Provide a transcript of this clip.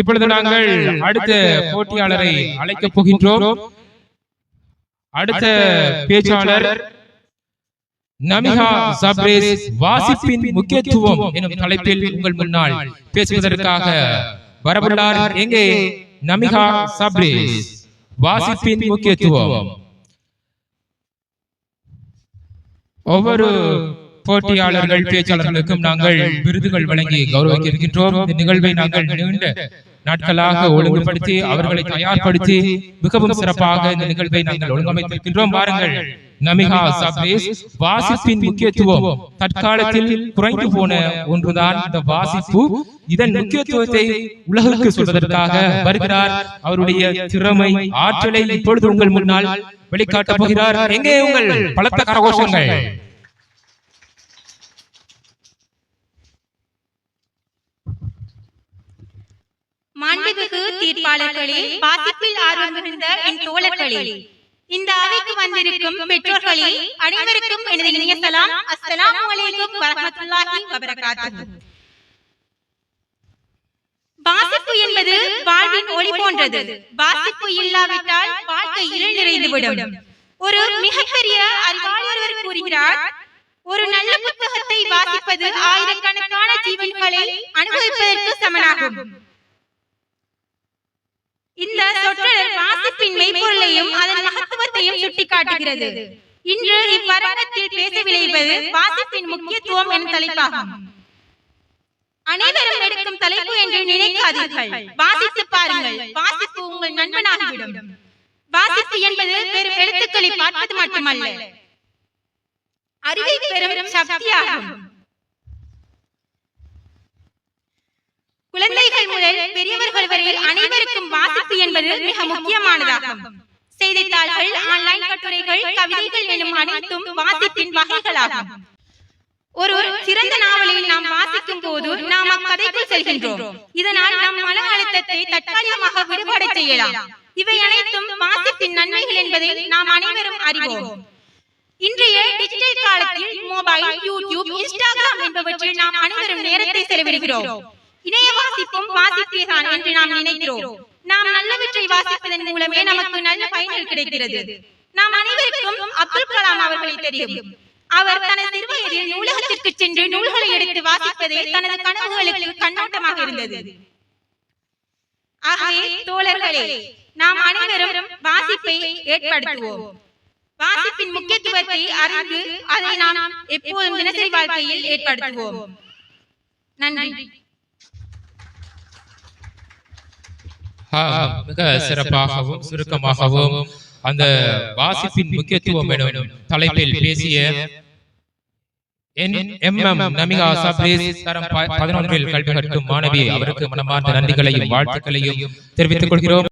இப்பொழுது நாங்கள் அடுத்த போட்டியாளரை அழைக்கப் போகின்றோம். அடுத்த பேச்சாளர் நமிகா சப்ரேஸ் வாசிப்பின் முக்கியத்துவம் எனும் தலைப்பில் உங்கள் முன்னால் பேசுவதற்காக வரவுள்ளார் எங்கே? நமிகா சப்ரேஸ் வாசிப்பின் முக்கியத்துவம். ஒவ்வொரு போட்டியாளர்கள் பேச்சாளர்களுக்கும் நாங்கள் விருதுகள் வழங்கி கௌரவிக்க இருக்கின்றோம் இந்த நிகழ்வை நாங்கள் நீண்ட நாட்களாக ஒழுங்குபடுத்தி அவர்களை தயார்படுத்தி மிகவும் சிறப்பாக இந்த நிகழ்வை நாங்கள் ஒழுங்கமைத்திருக்கின்றோம். வாருங்கள் நமிகா வாசிப்பின் முக்கியத்துவம். தற்காலத்தில் குறைந்து போன ஒன்றுதான் இந்த வாசிப்பு. இதன் முக்கியத்துவத்தை உலகுக்கு சொல்வதற்காக வருகிறார். அவருடைய திறமை ஆற்றலை இப்பொழுது உங்கள் முன்னால் வெளிக்காட்டப் போகிறார். எங்கே உங்கள் பலத்த கரகோஷங்கள்? மாண்புமிகு தீர்ப்பாளர்களே வாசிப்பில் ஆர்வம் இருந்த என் தோழர்களே இந்த அவைக்கு வந்திருக்கும் பெற்றோர்களே அனைவருக்கும் எனது இனிய சலாம். அஸ்ஸலாமு அலைக்கும் வரஹ்மத்துல்லாஹி வபரகாத்துஹு. வாசிப்பு என்பது வாழ்வின் ஒளி போன்றது. வாசிப்பு இல்லாவிட்டால் வாழ்க்கை இருள் நிறைந்துவிடும். ஒரு மிகப்பெரிய அறிவாளர் கூறுகிறார் ஒரு நல்ல புத்தகத்தை வாசிப்பது ஆயிரக்கணக்கான ஜீவன்களை அனுபவிப்பதற்கு சமனாகும். இந்த சொற்றொடர் வாசிப்பின் மெய்ப்பொருளையும் அதன் மகத்துவத்தையும் சுட்டிக்காட்டுகிறது. இன்று இவ்வரங்கத்தில் பேச விளைவது வாசிப்பின் முக்கியத்துவம் என தலைப்பாகும். அனைவரும் எடுக்கும் தலைப்பு என்று நினைக்காதீர்கள். வாசித்து பாருங்கள். வாசிப்பு உங்கள் நண்பனாகிவிடும். வாசிப்பு என்பது வெறும் எழுத்துக்களை பார்ப்பது மட்டுமல்ல. அறிவை பெறும் சக்தியாகும். குழந்தை முதல் பெரியவர்கள் வரை அனைவருக்கும் வாசிப்பு என்பது மிக முக்கியமானதாகும். செய்தித்தாள்கள் ஆன்லைன் கட்டுரைகள் கவிதைகள் எனும் அனைத்தும் வாசிப்பின் வகைகளாகும். ஒரு சிறந்த நாவலை நாம் வாசிக்கும் போது நாம் அக்கதைக்குள் செல்கின்றோம். இதனால் நம் மன அழுத்தத்தை தற்காலிகமாக விடுபட செய்யலாம். இவை அனைத்தும் வாசிப்பின் நன்மைகள் என்பதை நாம் அனைவரும் அறிவோம். இன்றைய டிஜிட்டல் காலத்தில் மொபைல் யூடியூப் இன்ஸ்டாகிராம் என்பவற்றில் நாம் அனைவரும் நேரத்தை செலவிடுகிறோம். இணைய வாசிப்போம் வாசிப்பேதான் என்று நாம் நினைக்கிறோம். நாம் நல்லவற்றை வாசிப்பதன் மூலமே நமக்கு நல்ல பயன்கள் கிடைக்கிறது. நாம் அனைவருக்கும் அப்துல் கலாம் அவர்களை தெரியும். அவர் தனது சிறுவயதில் நூலகத்திற்கு சென்று நூல்களை எடுத்து வாசிப்பதே தனது கனவுகளுக்கு கண்ணோட்டமாக இருந்தது. ஆகவே தோழர்களே நாம் அனைவரும் வாசிப்பை ஏற்படுத்துவோம். வாசிப்பின் முக்கியத்துவத்தை அறிந்து அதை நாம் எப்போதும் தினசரி வாழ்க்கையில் ஏற்படுத்துவோம். நன்றி. மிக சிறப்பாகவும் சுருக்கமாகவும் அந்த வாசிப்பின் முக்கியத்துவம் எனும் தலைப்பில் பேசிய பதினொன்றில் கல்வி கற்கும் மாணவி அவருக்கு மனமார்ந்த நன்றிகளையும் வாழ்த்துக்களையும் தெரிவித்துக் கொள்கிறோம்.